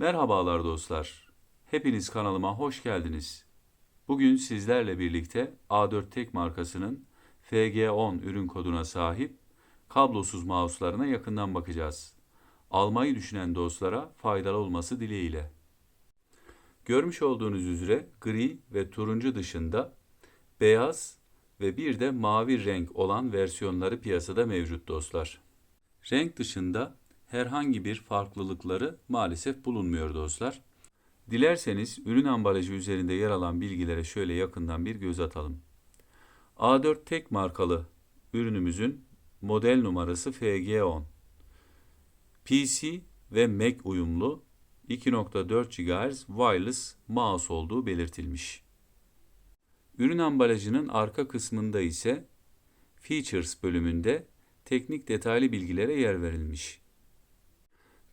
Merhabalar dostlar. Hepiniz kanalıma hoş geldiniz. Bugün sizlerle birlikte A4 Tek markasının FG10 ürün koduna sahip kablosuz mouse'larına yakından bakacağız. Almayı düşünen dostlara faydalı olması dileğiyle. Görmüş olduğunuz üzere gri ve turuncu dışında beyaz ve bir de mavi renk olan versiyonları piyasada mevcut dostlar. Renk dışında herhangi bir farklılıkları maalesef bulunmuyor dostlar. Dilerseniz ürün ambalajı üzerinde yer alan bilgilere şöyle yakından bir göz atalım. A4 tek markalı ürünümüzün model numarası FG10. PC ve Mac uyumlu 2.4 GHz wireless mouse olduğu belirtilmiş. Ürün ambalajının arka kısmında ise Features bölümünde teknik detaylı bilgilere yer verilmiş.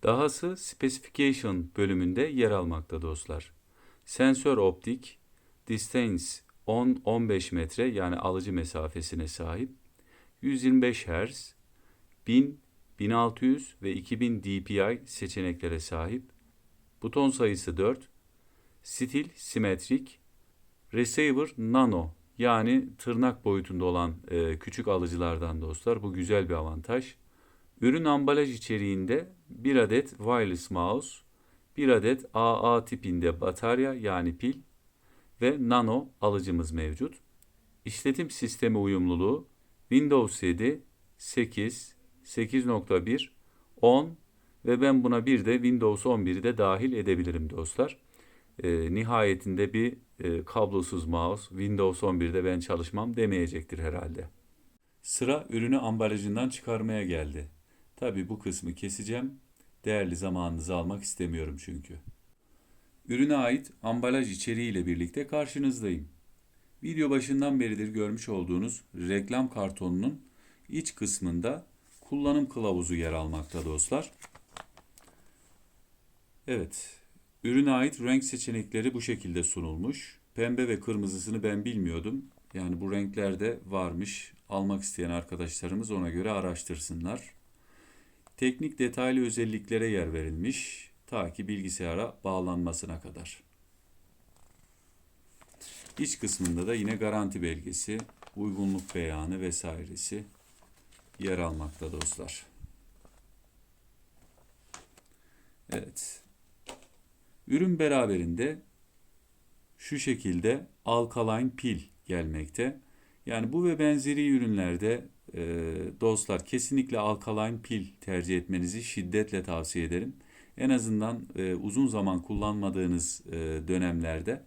Dahası Specification bölümünde yer almakta dostlar. Sensör optik, distance 10-15 metre yani alıcı mesafesine sahip, 125 Hz, 1000, 1600 ve 2000 dpi seçeneklere sahip, buton sayısı 4, stil simetrik, receiver nano yani tırnak boyutunda olan e, küçük alıcılardan dostlar bu güzel bir avantaj. Ürün ambalaj içeriğinde bir adet wireless mouse, bir adet AA tipinde batarya yani pil ve nano alıcımız mevcut. İşletim sistemi uyumluluğu Windows 7, 8, 8.1, 10 ve ben buna bir de Windows 11'i de dahil edebilirim dostlar. E, nihayetinde bir e, kablosuz mouse Windows 11'de ben çalışmam demeyecektir herhalde. Sıra ürünü ambalajından çıkarmaya geldi. Tabi bu kısmı keseceğim. Değerli zamanınızı almak istemiyorum çünkü. Ürüne ait ambalaj içeriği ile birlikte karşınızdayım. Video başından beridir görmüş olduğunuz reklam kartonunun iç kısmında kullanım kılavuzu yer almakta dostlar. Evet, ürüne ait renk seçenekleri bu şekilde sunulmuş. Pembe ve kırmızısını ben bilmiyordum. Yani bu renklerde varmış. Almak isteyen arkadaşlarımız ona göre araştırsınlar. Teknik detaylı özelliklere yer verilmiş ta ki bilgisayara bağlanmasına kadar. İç kısmında da yine garanti belgesi, uygunluk beyanı vesairesi yer almakta dostlar. Evet. Ürün beraberinde şu şekilde alkaline pil gelmekte. Yani bu ve benzeri ürünlerde e, dostlar kesinlikle alkaline pil tercih etmenizi şiddetle tavsiye ederim. En azından e, uzun zaman kullanmadığınız e, dönemlerde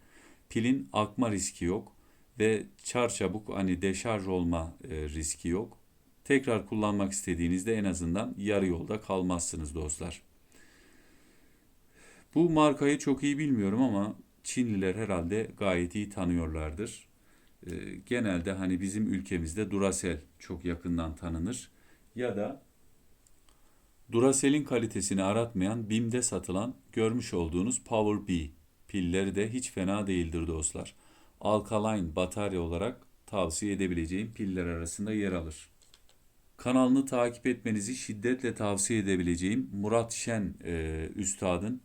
pilin akma riski yok ve çarçabuk hani deşarj olma e, riski yok. Tekrar kullanmak istediğinizde en azından yarı yolda kalmazsınız dostlar. Bu markayı çok iyi bilmiyorum ama Çinliler herhalde gayet iyi tanıyorlardır. E, genelde hani bizim ülkemizde Duracell çok yakından tanınır. Ya da Duracell'in kalitesini aratmayan BİM'de satılan görmüş olduğunuz Power B pilleri de hiç fena değildir dostlar. Alkaline batarya olarak tavsiye edebileceğim piller arasında yer alır. Kanalını takip etmenizi şiddetle tavsiye edebileceğim Murat Şen e, Üstad'ın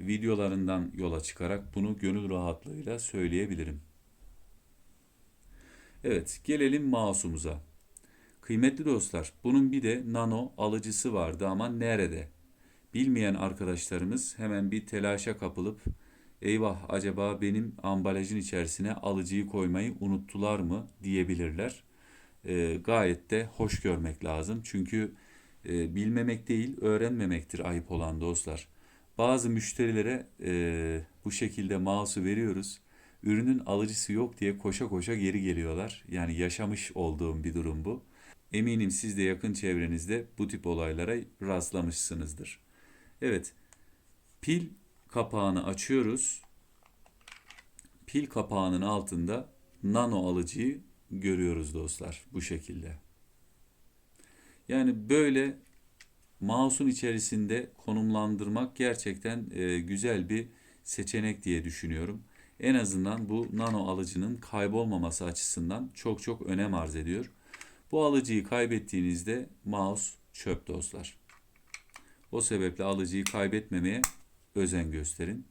videolarından yola çıkarak bunu gönül rahatlığıyla söyleyebilirim. Evet, gelelim mouse'umuza. Kıymetli dostlar, bunun bir de nano alıcısı vardı ama nerede? Bilmeyen arkadaşlarımız hemen bir telaşa kapılıp eyvah acaba benim ambalajın içerisine alıcıyı koymayı unuttular mı diyebilirler. E, gayet de hoş görmek lazım. Çünkü e, bilmemek değil öğrenmemektir ayıp olan dostlar. Bazı müşterilere e, bu şekilde mouse'u veriyoruz ürünün alıcısı yok diye koşa koşa geri geliyorlar. Yani yaşamış olduğum bir durum bu. Eminim siz de yakın çevrenizde bu tip olaylara rastlamışsınızdır. Evet, pil kapağını açıyoruz. Pil kapağının altında nano alıcıyı görüyoruz dostlar bu şekilde. Yani böyle mouse'un içerisinde konumlandırmak gerçekten e, güzel bir seçenek diye düşünüyorum en azından bu nano alıcının kaybolmaması açısından çok çok önem arz ediyor. Bu alıcıyı kaybettiğinizde mouse çöp dostlar. O sebeple alıcıyı kaybetmemeye özen gösterin.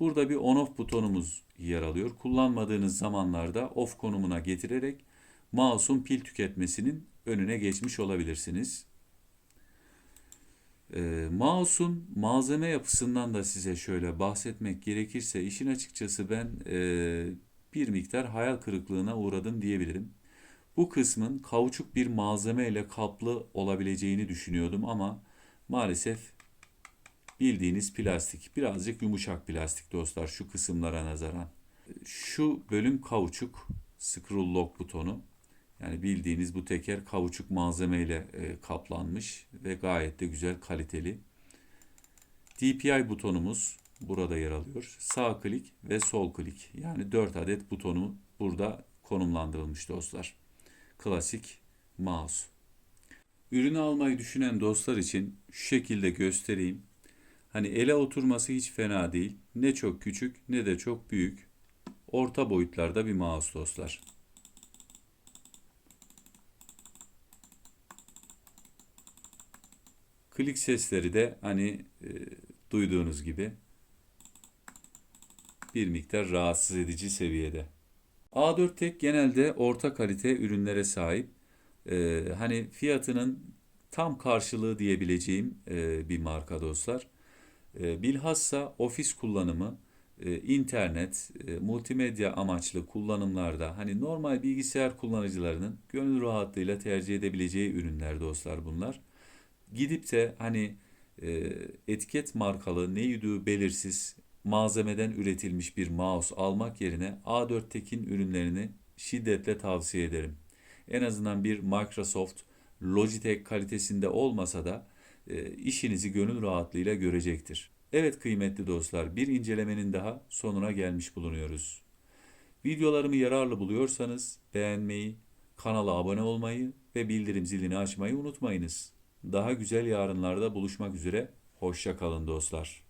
Burada bir on-off butonumuz yer alıyor. Kullanmadığınız zamanlarda off konumuna getirerek mouse'un pil tüketmesinin önüne geçmiş olabilirsiniz. Ee, mouse'un malzeme yapısından da size şöyle bahsetmek gerekirse işin açıkçası ben e, bir miktar hayal kırıklığına uğradım diyebilirim. Bu kısmın kauçuk bir malzeme ile kaplı olabileceğini düşünüyordum ama maalesef bildiğiniz plastik. Birazcık yumuşak plastik dostlar şu kısımlara nazaran. Şu bölüm kauçuk, scroll lock butonu. Yani bildiğiniz bu teker kauçuk malzemeyle e, kaplanmış ve gayet de güzel kaliteli. DPI butonumuz burada yer alıyor. Sağ klik ve sol klik. Yani 4 adet butonu burada konumlandırılmış dostlar. Klasik mouse. Ürünü almayı düşünen dostlar için şu şekilde göstereyim. Hani ele oturması hiç fena değil. Ne çok küçük ne de çok büyük. Orta boyutlarda bir mouse dostlar. Klik sesleri de hani e, duyduğunuz gibi bir miktar rahatsız edici seviyede. A4 Tek genelde orta kalite ürünlere sahip. E, hani fiyatının tam karşılığı diyebileceğim e, bir marka dostlar. E, bilhassa ofis kullanımı, e, internet, e, multimedya amaçlı kullanımlarda hani normal bilgisayar kullanıcılarının gönül rahatlığıyla tercih edebileceği ürünler dostlar bunlar gidip de hani e, etiket markalı ne yüdüğü belirsiz malzemeden üretilmiş bir mouse almak yerine A4 Tek'in ürünlerini şiddetle tavsiye ederim. En azından bir Microsoft Logitech kalitesinde olmasa da e, işinizi gönül rahatlığıyla görecektir. Evet kıymetli dostlar bir incelemenin daha sonuna gelmiş bulunuyoruz. Videolarımı yararlı buluyorsanız beğenmeyi, kanala abone olmayı ve bildirim zilini açmayı unutmayınız. Daha güzel yarınlarda buluşmak üzere. Hoşça kalın dostlar.